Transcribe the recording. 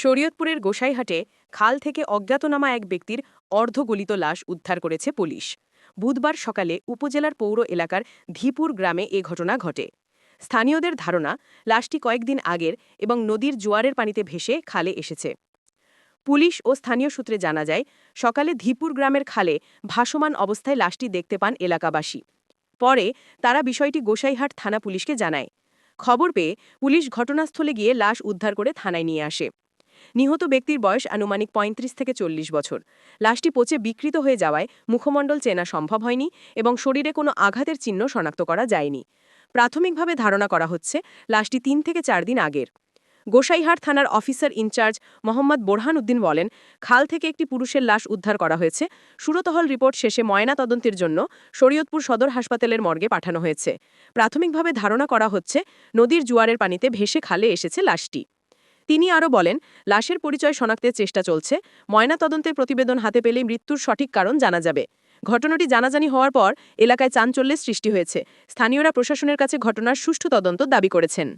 শরীয়তপুরের গোসাইহাটে খাল থেকে অজ্ঞাতনামা এক ব্যক্তির অর্ধগলিত লাশ উদ্ধার করেছে পুলিশ। বুধবার সকালে উপজেলার পৌর এলাকার ধীপুর গ্রামে এ ঘটনা ঘটে। স্থানীয়দের ধারণা, লাশটি কয়েকদিন আগের এবং নদীর জোয়ারের পানিতে ভেসে খালে এসেছে। পুলিশ ও স্থানীয় সূত্রে জানা যায়, সকালে ধীপুর গ্রামের খালে ভাসমান অবস্থায় লাশটি দেখতে পান এলাকাবাসী। পরে তারা বিষয়টি গোসাইহাট থানা পুলিশকে জানায়। খবর পেয়ে পুলিশ ঘটনাস্থলে গিয়ে লাশ উদ্ধার করে থানায় নিয়ে আসে। নিহত ব্যক্তির বয়স আনুমানিক ৩৫ থেকে চল্লিশ বছর। লাশটি পচে বিকৃত হয়ে যাওয়ায় মুখমণ্ডল চেনা সম্ভব হয়নি এবং শরীরে কোনো আঘাতের চিহ্ন শনাক্ত করা যায়নি। প্রাথমিকভাবে ধারণা করা হচ্ছে, লাশটি তিন থেকে চার দিন আগের। গোসাইহাট থানার officer in charge Mohammad Borhan Uddin বলেন, খাল থেকে একটি পুরুষের লাশ উদ্ধার করা হয়েছে। সুরতহল রিপোর্ট শেষে ময়না তদন্তের জন্য শরীয়তপুর সদর হাসপাতালের মর্গে পাঠানো হয়েছে। প্রাথমিকভাবে ধারণা করা হচ্ছে, নদীর জোয়ারের পানিতে ভেসে খালে এসেছে লাশটি। তিনি আরও বলেন, লাশের পরিচয় শনাক্তের চেষ্টা চলছে, ময়না তদন্তের প্রতিবেদন হাতে পেলেই মৃত্যুর সঠিক কারণ জানা যাবে। ঘটনাটি জানাজানি হওয়ার পর এলাকায় চাঞ্চল্যের সৃষ্টি হয়েছে। স্থানীয়রা প্রশাসনের কাছে ঘটনার সুষ্ঠু তদন্ত দাবি করেছেন।